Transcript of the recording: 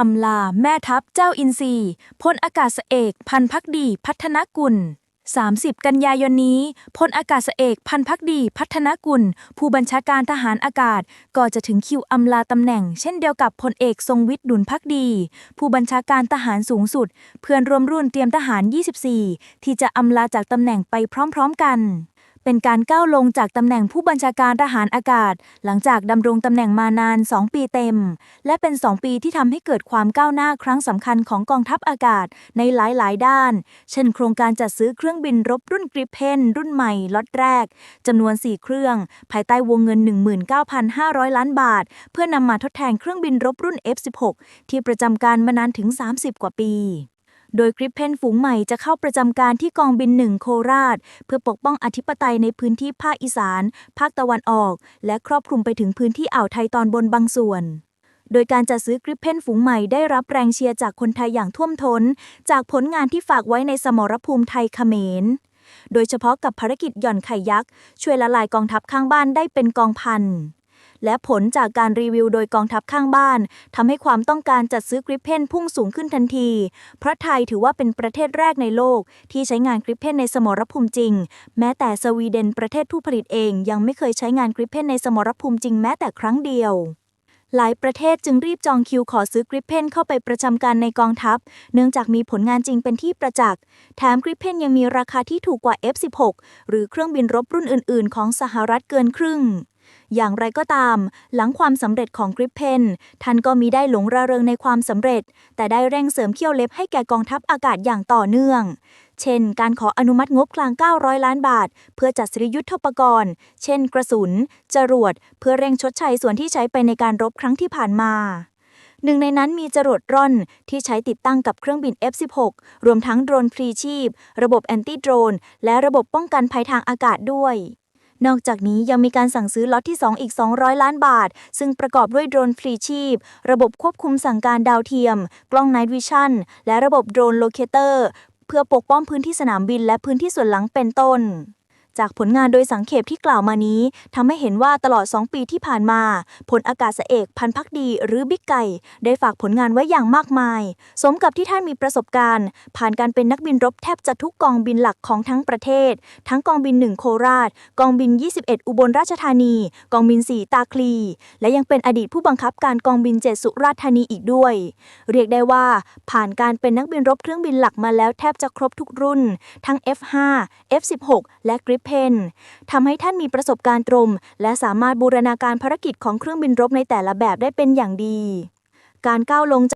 อำลาแม่ทัพเจ้าอินทรีพลอากาศเอก พันพักดีพัฒนกุล 30 กันยายนนี้พลอากาศเอกพันพักดีพัฒนกุล ผู้บัญชาการทหารอากาศก็จะถึงคิวอำลาตำแหน่ง เช่นเดียวกับพลเอกทรงวิทย์ดุลพักดี ผู้บัญชาการทหารสูงสุด เพื่อนร่วมรุ่นเตรียมทหาร 24 ที่จะอำลาจากตำแหน่งไปพร้อม ๆ กัน เป็นการก้าวลงจากตำแหน่งผู้บัญชาการทหารอากาศ หลังจากดำรงตำแหน่งมานาน 2 ปีเต็ม และเป็น 2 ปีที่ทำให้เกิดความก้าวหน้าครั้งสำคัญของกองทัพอากาศในหลาย ๆ ด้าน เช่น โครงการจัดซื้อเครื่องบินรบรุ่นกริปเพนรุ่นใหม่ล็อตแรกจำนวน 4 เครื่อง ภายใต้วงเงิน 19,500 ล้านบาท เพื่อนำมาทดแทนเครื่องบินรบรุ่น F16 ที่ประจำการมานานถึง 30 กว่าปี โดยกริปเพนฝูงใหม่จะเข้าประจำการที่กองบินหนึ่งโคราช เพื่อปกป้องอธิปไตยในพื้นที่ภาคอีสาน ภาคตะวันออก และครอบคลุมไปถึงพื้นที่อ่าวไทยตอนบนบางส่วน โดยการจัดซื้อกริปเพนฝูงใหม่ได้รับแรงเชียร์จากคนไทยอย่างท่วมท้น จากผลงานที่ฝากไว้ในสมรภูมิไทยเขมร โดยเฉพาะกับภารกิจหย่อนไข่ยักษ์ช่วยละลายกองทัพข้างบ้านได้เป็นกองพัน และผลจากการรีวิวโดยกองทัพข้างบ้านทำให้ความต้องการจัดซื้อกริปเพนพุ่งสูงขึ้นทันที เพราะไทยถือว่าเป็นประเทศแรกในโลก ที่ใช้งานกริปเพนในสมรภูมิจริง แม้แต่สวีเดนประเทศผู้ผลิตเองยังไม่เคยใช้งานกริปเพนในสมรภูมิจริงแม้แต่ครั้งเดียวหลายประเทศจึงรีบจองคิวขอซื้อกริปเพนเข้าไปประจำการในกองทัพ เนื่องจากมีผลงานจริงเป็นที่ประจักษ์ แถมกริปเพนยังมีราคาที่ถูกกว่า F16 หรือเครื่องบินรบรุ่นอื่น ๆ ของสหรัฐเกินครึ่ง อย่างไรก็ตาม หลังความสำเร็จของกริปเพนท่านก็มีได้หลงระเริงในความสำเร็จ แต่ได้เร่งเสริมเขี้ยวเล็บให้แก่กองทัพอากาศอย่างต่อเนื่อง เช่น การขออนุมัติงบกลาง 900 ล้านบาท เพื่อจัดซื้อยุทธปกรณ์ เช่น กระสุน จรวด เพื่อเร่งชดใช้ส่วนที่ใช้ไปในการรบครั้งที่ผ่านมาหนึ่งในนั้นมีจรวดร่อนที่ใช้ติดตั้งกับเครื่องบิน F16 รวมทั้งโดรนฟรีชีพ ระบบแอนตี้โดรน และระบบป้องกันภัยทางอากาศด้วย นอกจากนี้ยังมีการสั่งซื้อล็อตที่ 2 อีก 200 ล้านบาท ซึ่งประกอบด้วยโดรนฟรีชีพ ระบบควบคุมสั่งการดาวเทียม กล้องไนท์วิชั่นและระบบโดรนโลเคเตอร์ เพื่อปกป้องพื้นที่สนามบินและพื้นที่ส่วนหลังเป็นต้น จากผลงานโดยสังเขปที่กล่าวมานี้ทำให้เห็นว่าตลอด 2 ปีที่ผ่านมาพลอากาศเอกพันพักดีหรือบิ๊กไก่ ได้ฝากผลงานไว้อย่างมากมาย สมกับที่ท่านมีประสบการณ์ ผ่านการเป็นนักบินรบแทบจะทุกกองบินหลักของทั้งประเทศ ทั้งกองบิน 1 โคราช กองบิน 21 อุบลราชธานี กองบิน 4 ตาคลี และยังเป็นอดีตผู้บังคับการกองบิน 7 สุราษฎร์ธานีอีกด้วย เรียกได้ว่าผ่านการเป็นนักบินรบเครื่องบินหลักมาแล้วแทบจะครบทุกรุ่น ทั้ง F5 F16 และกริปเพนทำให้ท่านมีประสบการณ์ตรงและสามารถบูรณาการภารกิจของเครื่องบินรบในแต่ละแบบได้เป็นอย่างดี การก้าวลงจาก